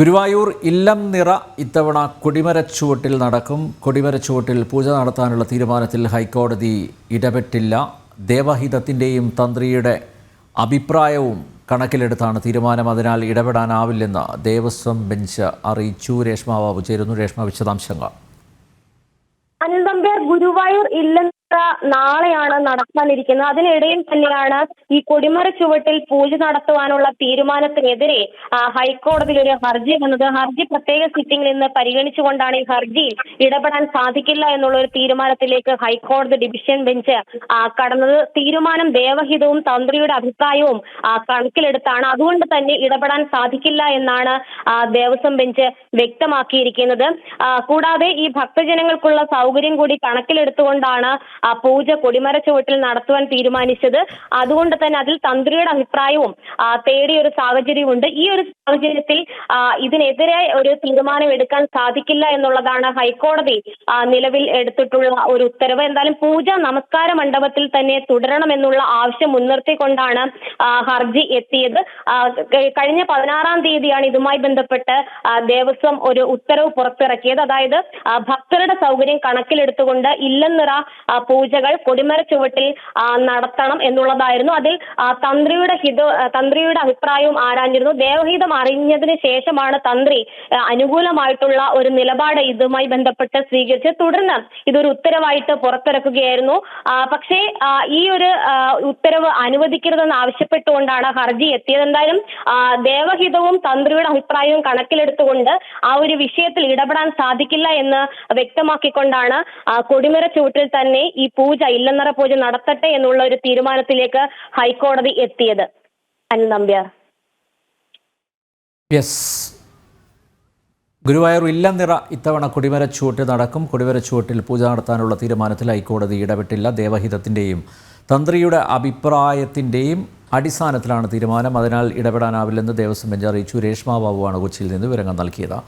ഗുരുവായൂർ ഇല്ലം നിറ ഇത്തവണ കൊടിമരച്ചുവട്ടിൽ നടക്കും. കൊടിമരച്ചുവട്ടിൽ പൂജ നടത്താനുള്ള തീരുമാനത്തിൽ ഹൈക്കോടതി ഇടപെട്ടില്ല. ദേവഹിതത്തിന്റെയും തന്ത്രിയുടെ അഭിപ്രായവും കണക്കിലെടുത്താണ് തീരുമാനം. അതിനാൽ ഇടപെടാനാവില്ലെന്ന് ദേവസ്വം ബെഞ്ച് അറിയിച്ചു. രേഷ്മ ബാബു ചേരുന്നു. രേഷ്മ വിശദാംശങ്ങൾ. അനിൽ നമ്പ്യാർ ഗുരുവായൂർ ഇല്ലെന്ന നാളെയാണ് നടക്കാനിരിക്കുന്നത്. അതിനിടയിൽ തന്നെയാണ് ഈ കൊടിമര ചുവട്ടിൽ പൂജ നടത്തുവാനുള്ള തീരുമാനത്തിനെതിരെ ഹൈക്കോടതിയിൽ ഒരു ഹർജി വന്നത്. ഹർജി പ്രത്യേക സിറ്റിംഗിൽ നിന്ന് പരിഗണിച്ചുകൊണ്ടാണ് ഈ ഹർജി ഇടപെടാൻ സാധിക്കില്ല എന്നുള്ള ഒരു തീരുമാനത്തിലേക്ക് ഹൈക്കോടതി ഡിവിഷൻ ബെഞ്ച് കടന്നത്. തീരുമാനം ദേവഹിതവും തന്ത്രിയുടെ അഭിപ്രായവും കണക്കിലെടുത്താണ്. അതുകൊണ്ട് തന്നെ ഇടപെടാൻ സാധിക്കില്ല എന്നാണ് ദേവസ്വം ബെഞ്ച് വ്യക്തമാക്കിയിരിക്കുന്നത്. കൂടാതെ ഈ ഭക്തജനങ്ങൾക്കുള്ള സൗകര്യം കൂടി കണക്കിലെടുത്തുകൊണ്ടാണ് പൂജ കൊടിമര ചുവട്ടിൽ നടത്തുവാൻ തീരുമാനിച്ചത്. അതുകൊണ്ട് തന്നെ അതിൽ തന്ത്രിയുടെ അഭിപ്രായവും തേടിയ ഒരു സാഹചര്യമുണ്ട് ഈ ഒരു സാഹചര്യത്തിൽ ഇതിനെതിരെ ഒരു തീരുമാനം എടുക്കാൻ സാധിക്കില്ല എന്നുള്ളതാണ് ഹൈക്കോടതി നിലവിൽ എടുത്തിട്ടുള്ള ഒരു ഉത്തരവ്. എന്തായാലും പൂജ നമസ്കാര മണ്ഡപത്തിൽ തന്നെ തുടരണമെന്നുള്ള ആവശ്യം മുൻനിർത്തിക്കൊണ്ടാണ് ഹർജി എത്തിയത്. കഴിഞ്ഞ പതിനാറാം തീയതിയാണ് ഇതുമായി ബന്ധപ്പെട്ട് ദേവസ്വം ഒരു ഉത്തരവ് പുറത്തിറക്കിയത്. അതായത് ഭക്തരുടെ സൗകര്യം കണക്കിലെടുത്തുകൊണ്ട് ഇല്ലെന്നിറ പൂജകൾ കൊടിമര ചുവട്ടിൽ നടത്തണം എന്നുള്ളതായിരുന്നു. അതിൽ തന്ത്രിയുടെ ഹിത തന്ത്രിയുടെ അഭിപ്രായവും ആരാഞ്ഞിരുന്നു. ദേവഹിതം അറിഞ്ഞതിന് ശേഷമാണ് തന്ത്രി അനുകൂലമായിട്ടുള്ള ഒരു നിലപാട് ഇതുമായി ബന്ധപ്പെട്ട് സ്വീകരിച്ച് തുടർന്ന് ഇതൊരു ഉത്തരവായിട്ട് പുറത്തിറക്കുകയായിരുന്നു. പക്ഷേ ഈ ഒരു ഉത്തരവ് അനുവദിക്കരുതെന്ന് ആവശ്യപ്പെട്ടുകൊണ്ടാണ് ഹർജി എത്തിയത്. എന്തായാലും ദേവഹിതവും തന്ത്രിയുടെ അഭിപ്രായവും കണക്കിലെടുത്തുകൊണ്ട് ആ ഒരു വിഷയത്തിൽ ഇടപെടാൻ സാധിക്കില്ല എന്ന് വ്യക്തമാക്കിക്കൊണ്ടാണ് കൊടിമര ചൂട്ടിൽ തന്നെ ഈ പൂജ ഇല്ലന്നറ പൂജ നടത്തട്ടെ എന്നുള്ള ഒരു തീരുമാനത്തിലേക്ക് ഹൈക്കോടതി എത്തിയത്. അനിൽ നമ്പ്യാർ. യെസ് ഗുരുവായൂർ ഇല്ലനിറ ഇത്തവണ കൊടിമരച്ചുവട്ടിൽ നടക്കും. കൊടിമരച്ചുവട്ടിൽ പൂജ നടത്താനുള്ള തീരുമാനത്തിൽ ഹൈക്കോടതി ഇടപെട്ടില്ല. ദേവഹിതത്തിന്റെയും തന്ത്രിയുടെ അഭിപ്രായത്തിന്റെയും അടിസ്ഥാനത്തിലാണ് തീരുമാനം. അതിനാൽ ഇടപെടാനാവില്ലെന്ന് ദേവസ്വം ബെഞ്ച് അറിയിച്ചു. രേഷ്മ ബാബുവാണ് കൊച്ചിയിൽ നിന്ന് വിവരങ്ങൾ നൽകിയത്.